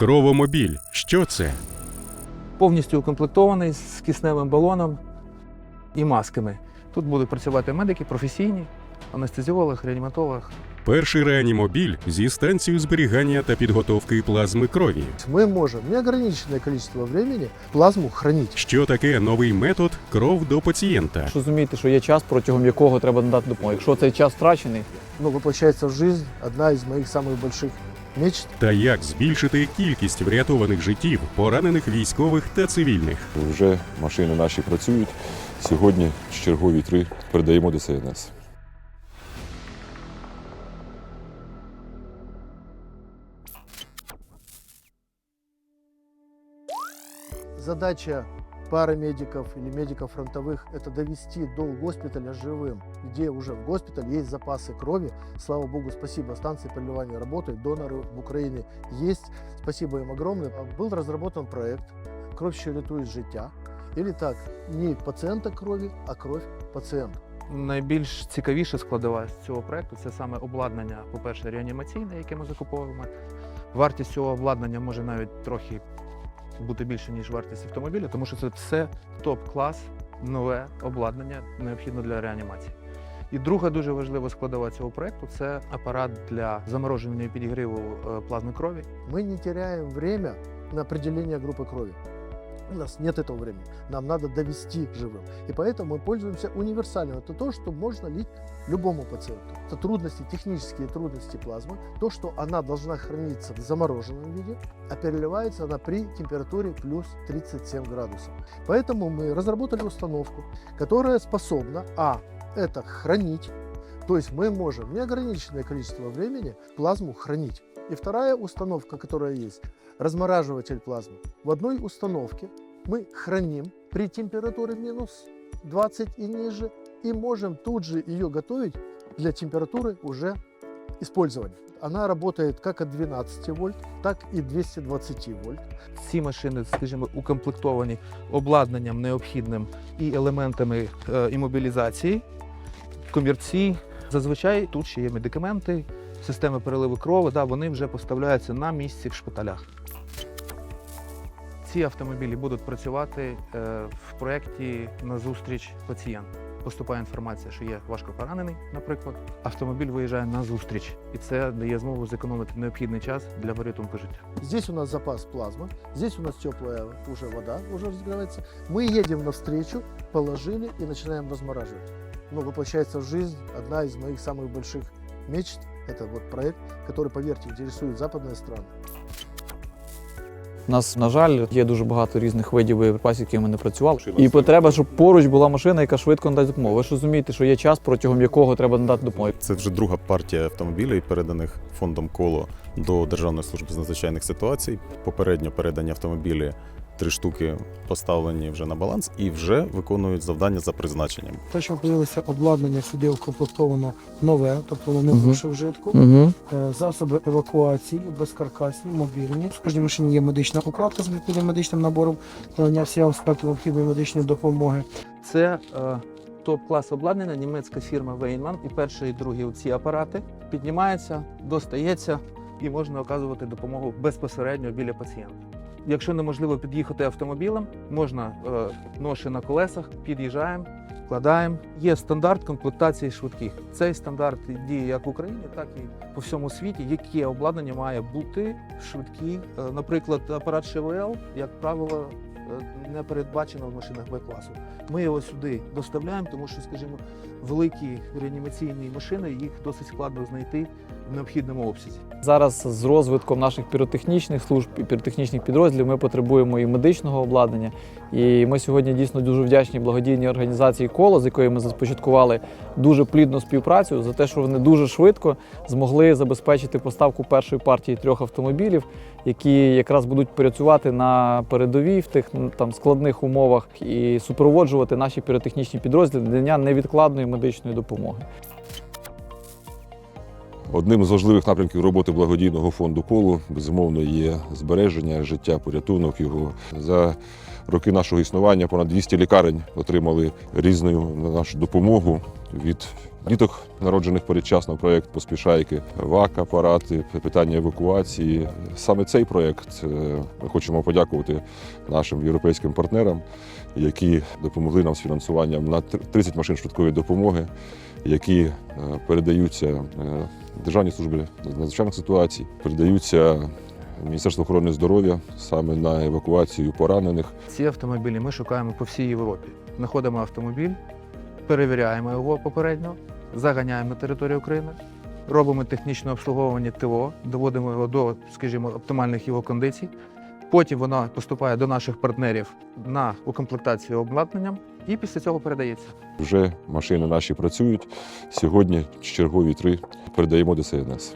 Кровомобіль. Що це? повністю укомплектований з кисневим балоном і масками. Тут будуть працювати медики професійні, анестезіолог, реаніматолог. Перший реанімобіль зі станцією зберігання та підготовки плазми крові. Мы можем неограниченное количество времени плазму хранить. Що таке новий метод кров до пацієнта? Ж Розумієте, що є час, протягом якого треба надати допомогу. Якщо цей час втрачений, Ну, воплощается в жизнь одна из моих самых больших мечт. Та як збільшити кількість врятованих життів, поранених військових та цивільних? Вже машини наші працюють. Сьогодні чергові три передаємо ДСНС. Задача парамедиков или медиков фронтовых – это довести до госпиталя живым, где уже в госпитале есть запасы крови. Слава богу, спасибо, станции переливания работают, доноры в Украине есть. Спасибо им огромное. Был разработан проект «Кровь, що рятує життя». Или так, не пациента крови, а кровь пациента. Найбільш цікавіша складова з цього проекту це саме обладнання, по-перше, реанімаційне, яке ми закуповуємо. Вартість цього обладнання може навіть трохи бути більше, ніж вартість автомобіля, тому що це все топ-клас, нове обладнання, необхідне для реанімації. І друга дуже важлива складова цього проекту це апарат для замороження і підігріву е, плазми крові. Ми не теряем время на определення групи крови. У нас нет этого времени. Нам надо довести живым. И поэтому мы пользуемся универсальным. Это то, что можно лить любому пациенту. Это трудности, технические трудности плазмы. То, что она должна храниться в замороженном виде, а переливается она при температуре плюс 37 градусов. Поэтому мы разработали установку, которая способна, а, это хранить, то есть мы можем неограниченное количество времени плазму хранить. И вторая установка, которая есть, размораживатель плазмы. В одной установке мы храним при температуре минус 20 и ниже и можем тут же ее готовить для температуры уже использования. Она работает как от 12 вольт, так и 220 вольт. Ці машини, скажімо, укомплектовані обладнанням необхідним і елементами е, імобілізації, комірці. Зазвичай тут ще є медикаменти, системи переливу крові, да, вони вже поставляються на місці в шпиталях. Ці автомобілі будуть працювати е, в проєкті назустріч пацієнту. Поступає інформація, що є важко поранений, наприклад. Автомобіль виїжджає на зустріч, і це дає змогу зекономити необхідний час для порятунку життя. Здесь у нас запас плазмы, здесь у нас теплая уже вода, уже разогревается. Мы едем навстречу, положили и начинаем размораживать. Ну, воплощается в жизнь одна из моих самых больших мечт. Это вот проект, который, поверьте, интересует западные страны. у нас, на жаль, є дуже багато різних видів боєприпасів, якими ми не працювали. І потреба, щоб поруч була машина, яка швидко надасть допомогу. Ви ж розумієте, що є час, протягом якого треба надати допомогу. Це вже друга партія автомобілів, переданих фондом коло до Державної служби з надзвичайних ситуацій. Попередньо передані автомобілі три штуки поставлені вже на баланс і вже виконують завдання за призначенням. Те, що подивилися, обладнання сюди укомплектовано нове, тобто воно Мгм. більше вжитку. Угу. Е, Засоби евакуації, безкаркасні, мобільні. В кожній машині є медична укладка з відповідним медичним набором, надання всіх аспектів необхідної медичної допомоги. Це е, топ-клас обладнання, німецька фірма Вейнман. І перший, і другий ці апарати піднімається, достається і можна оказувати допомогу безпосередньо біля пацієнта. Якщо неможливо під'їхати автомобілем, можна е, ноші на колесах, під'їжджаємо, вкладаємо. Є стандарт комплектації швидких. Цей стандарт діє як в Україні, так і по всьому світі. Яке обладнання має бути швидкі. Е, Наприклад, апарат ШВЛ, як правило, не передбачено в машинах Б-класу. Ми його сюди доставляємо, тому що, скажімо, великі реанімаційні машини їх досить складно знайти в необхідному обсязі. Зараз з розвитком наших піротехнічних служб і піротехнічних підрозділів ми потребуємо і медичного обладнання. І ми сьогодні дійсно дуже вдячні благодійній організації коло, з якою ми започаткували дуже плідну співпрацю за те, що вони дуже швидко змогли забезпечити поставку першої партії трьох автомобілів, які якраз будуть працювати на передовій в тих там складних умовах і супроводжувати наші піротехнічні підрозділи для невідкладної медичної допомоги. Одним з важливих напрямків роботи благодійного фонду коло безумовно є збереження життя, порятунок його. За роки нашого існування понад 200 лікарень отримали різну нашу допомогу від діток, народжених передчасно, проєкт поспішайки, ВАК-апарати, питання евакуації. Саме цей проєкт е, ми хочемо подякувати нашим європейським партнерам, які допомогли нам з фінансуванням на 30 машин швидкої допомоги, які е, передаються е, Державній службі надзвичайних ситуацій, передаються Міністерству охорони здоров'я саме на евакуацію поранених. Ці автомобілі ми шукаємо по всій Європі. Знаходимо автомобіль, перевіряємо його попередньо, заганяємо на територію України, робимо технічне обслуговування ТО, доводимо його до, скажімо, оптимальних його кондицій. Потім вона поступає до наших партнерів на укомплектацію обладнанням і після цього передається. Вже машини наші працюють. Сьогодні чергові три передаємо ДСНС.